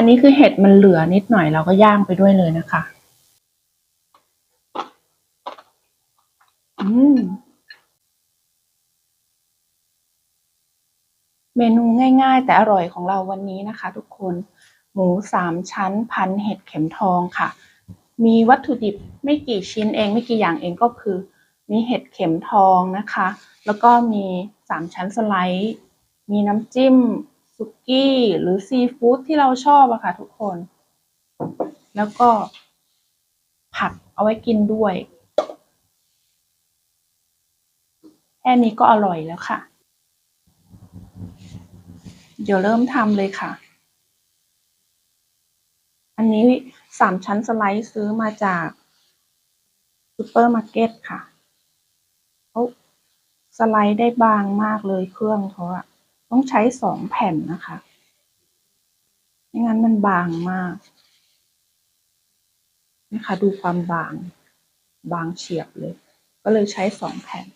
อันนี้คือเห็ดมันเหลือนิดหน่อยเราก็ย่างไปด้วยเลยนะคะ อืม เมนูง่ายๆ แต่อร่อยของเราวันนี้นะคะ ทุกคน หมูสามชั้นพันเห็ดเข็มทองค่ะ มีวัตถุดิบไม่กี่ชิ้นเองไม่กี่อย่างเองก็คือ มีเห็ดเข็มทองนะคะ แล้วก็มีสามชั้นสไลด์ มีน้ำจิ้ม สุกี้หรือซีฟู้ดที่เราชอบอะค่ะทุกคน แล้วก็ผักเอาไว้กินด้วย แค่นี้ก็อร่อยแล้วค่ะ เดี๋ยวเริ่มทำเลยค่ะ อันนี้สามชั้นสไลด์ซื้อมาจากซูเปอร์มาร์เก็ตค่ะเขาสไลด์ได้บางมากเลยเครื่องเขาอะ ต้องใช้สองแผ่นนะคะไม่งั้นมันบางมากนะคะดูความบาง บางเฉียบเลย ก็เลยใช้สองแผ่น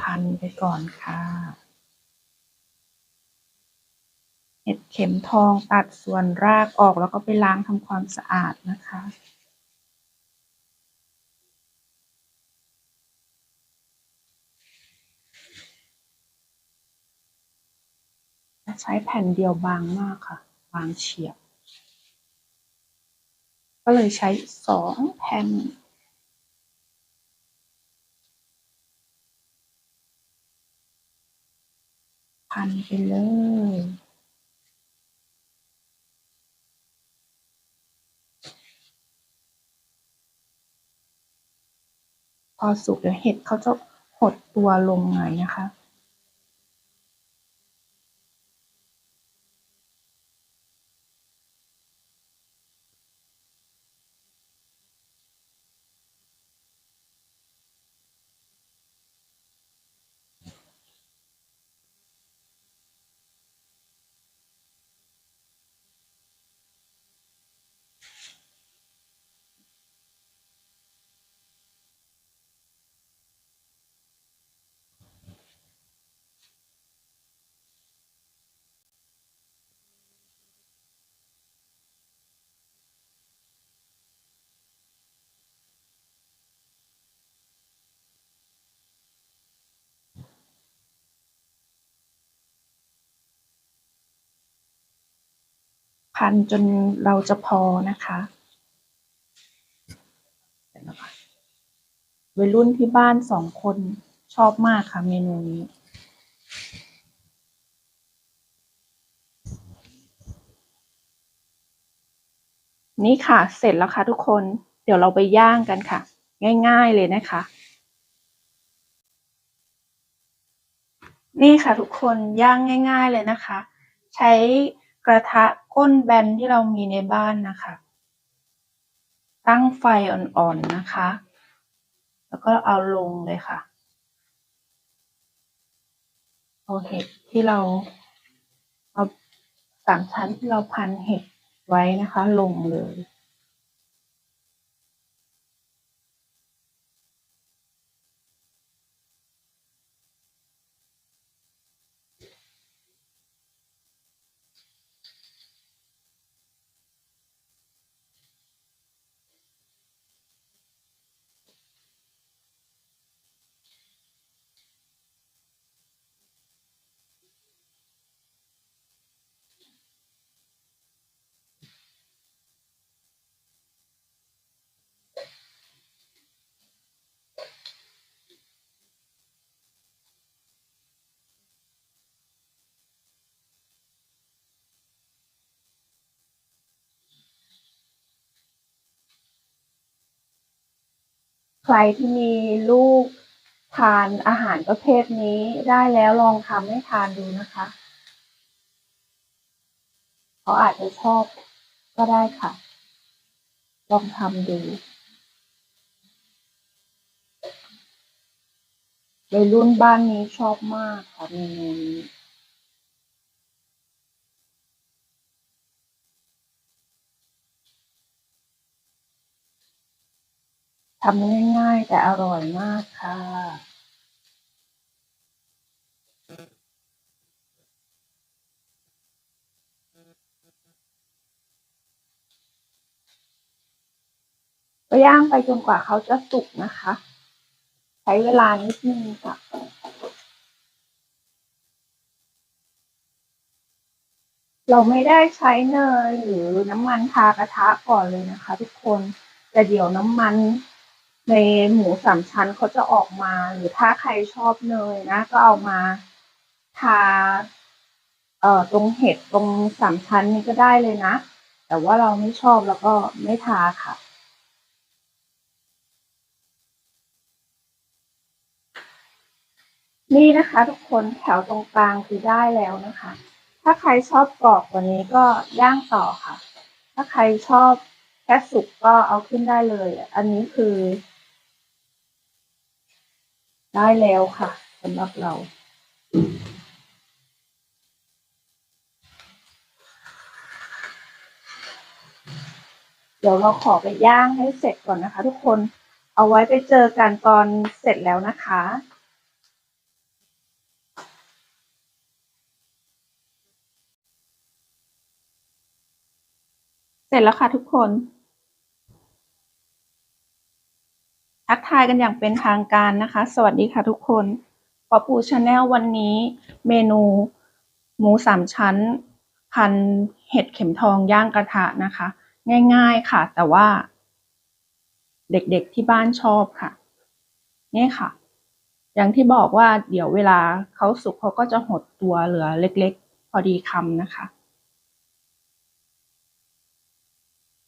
พันไปก่อนค่ะเห็ดเข็มทองตัดส่วนรากออกแล้วก็ไปล้างทำความสะอาดนะคะ ใช้แผ่นเดียวบางมากค่ะ บางเฉียบ ก็เลยใช้สองแผ่นพันไปเลยพอสุกเดี๋ยวเห็ดเขาจะหดตัวลงหน่อยนะคะ พันจนเราจะพอนะคะวัยรุ่นที่บ้านสองคนชอบมากค่ะเมนูนี้ นี่ค่ะ เสร็จแล้วค่ะทุกคน เดี๋ยวเราไปย่างกันค่ะ ง่ายๆเลยนะคะ นี่ค่ะทุกคนย่างง่าย ๆเลยนะคะ ใช้กระทะ ก้นแบนที่เรามีในบ้านนะคะ ตั้งไฟอ่อนๆนะคะ แล้วก็เอาลงเลยค่ะเอาเห็ดที่เราเอาสามชั้นที่เราพันเห็ดไว้นะคะ ลงเลย ใครที่มีลูกทานอาหารประเภทนี้ได้แล้วลองทำให้ทานดูนะคะเขาอาจจะชอบก็ได้ค่ะ ลองทำดูวัยรุ่นบ้านนี้ชอบมากค่ะเมนูนี้ ทำง่ายๆ แต่อร่อยมากค่ะก็ย่างไปจนกว่าเขาจะสุกนะคะ ใช้เวลานิดนึงค่ะเราไม่ได้ใช้เนยหรือน้ำมันทากระทะก่อนเลยนะคะ ทุกคนแต่เดี๋ยวน้ำมัน ในหมูสามชั้นเขาจะออกมาหรือถ้าใครชอบเนยนะ ก็เอามาทาเอ่อตรงเห็ดตรงสามชั้นนี้ก็ได้เลยนะ แต่ว่าเราไม่ชอบแล้วก็ไม่ทาค่ะ นี่นะคะทุกคนแถวตรงกลางคือได้แล้วนะคะ ถ้าใครชอบกรอบกว่านี้ก็ย่างต่อค่ะ ถ้าใครชอบแค่สุกก็เอาขึ้นได้เลย อันนี้คือ ได้แล้วค่ะสำหรับเรา เดี๋ยวเราขอไปย่างให้เสร็จก่อนนะคะ ทุกคนเอาไว้ไปเจอกันตอนเสร็จแล้วนะคะเสร็จแล้วค่ะทุกคน ทักทายกันอย่างเป็นทางการนะคะ สวัสดีค่ะทุกคนปอปูชาแนลวันนี้เมนูหมูสามชั้น พันเห็ดเข็มทองย่างกระทะนะคะ ง่ายๆค่ะ แต่ว่า เด็กๆที่บ้านชอบค่ะ นี่ค่ะ อย่างที่บอกว่าเดี๋ยวเวลาเขาสุกเขาก็จะหดตัวเหลือเล็กๆ พอดีคำนะคะ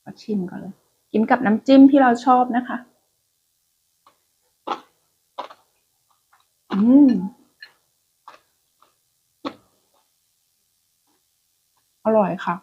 มาชิมก่อนเลย กินกับน้ำจิ้มที่เราชอบนะคะ อืมอร่อยค่ะ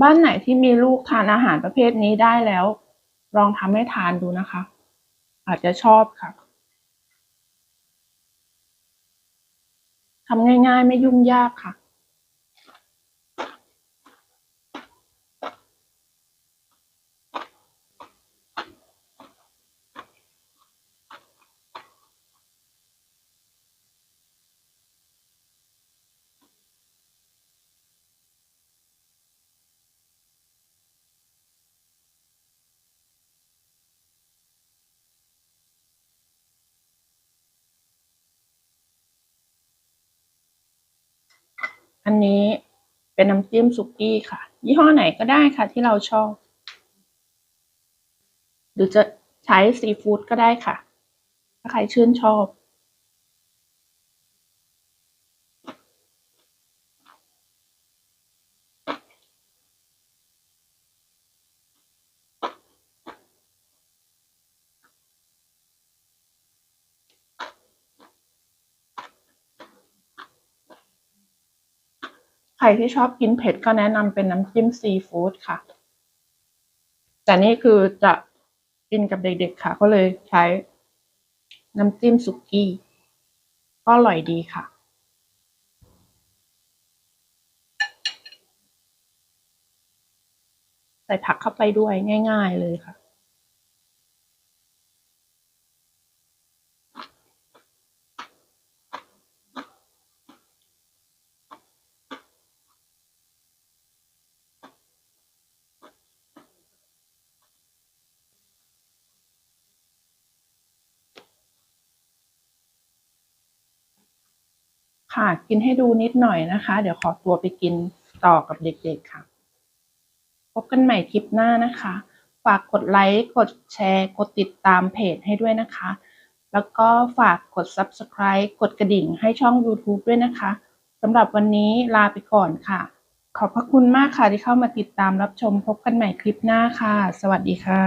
บ้านไหนที่มีลูกทานอาหารประเภทนี้ได้แล้ว ลองทำให้ทานดูนะคะ อาจจะชอบค่ะทำง่ายๆไม่ยุ่งยากค่ะ อันนี้เป็นน้ำจิ้มสุกี้ค่ะ ยี่ห้อไหนก็ได้ค่ะที่เราชอบ หรือจะใช้ซีฟู้ดก็ได้ค่ะ ถ้าใครชื่นชอบ ใครที่ชอบกินเผ็ดก็แนะนำเป็นน้ำจิ้มซีฟู้ดค่ะ แต่นี่คือจะกินกับเด็กๆค่ะ ก็เลยใช้น้ำจิ้มสุกี้ ก็อร่อยดีค่ะ ใส่ผักเข้าไปด้วยง่าย ๆเลยค่ะ ค่ะกินให้ดูนิดหน่อยนะคะ เดี๋ยวขอตัวไปกินต่อกับเด็กๆค่ะ พบกันใหม่คลิปหน้านะคะ ฝากกดไลค์กดแชร์กดติดตามเพจให้ด้วยนะคะ แล้วก็ฝากกด Subscribe กดกระดิ่งให้ช่อง YouTube ด้วยนะคะสำหรับวันนี้ลาไปก่อนค่ะ ขอบพระคุณมากค่ะที่เข้ามาติดตามรับชมพบกันใหม่คลิปหน้าค่ะ สวัสดีค่ะ